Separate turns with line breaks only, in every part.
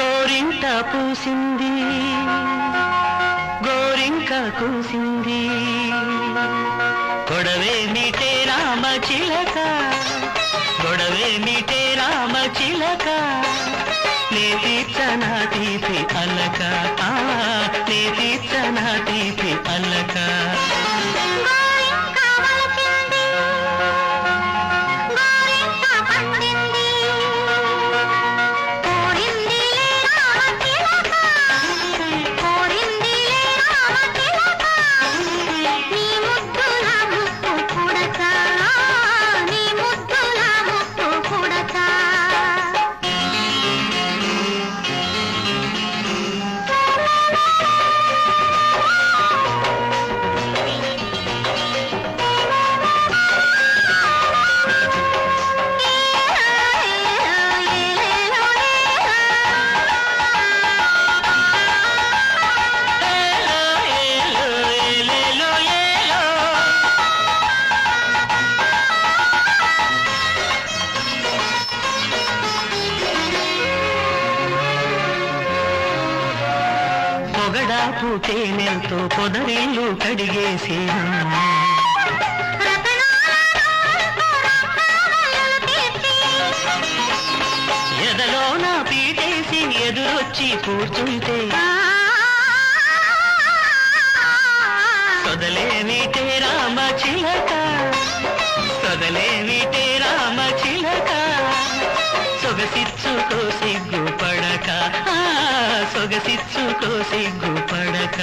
గోరింక పూసింది. గోరింక కూసింది. గొడవే మీటే రామ చిలక. గొడవే మీటే రామ చిలక. నే తీర్చనా తీపి పొగడాపు తేనెలతో పొదరిల్లు కడిగేసేనా ఎదలో నా పీటేసి ఎదురొచ్చి కూర్చుంటే. సొదలేమిటే రామ చిలక. సొదలేమిటే రామ చిలక. సొగసిచ్చుకో సిగ్గుపడ సొగసిచ్చుకో సిగ్గు పడక.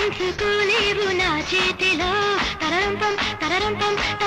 పెంచుతూ
నా
చేతిలో. తరంపం తరంపం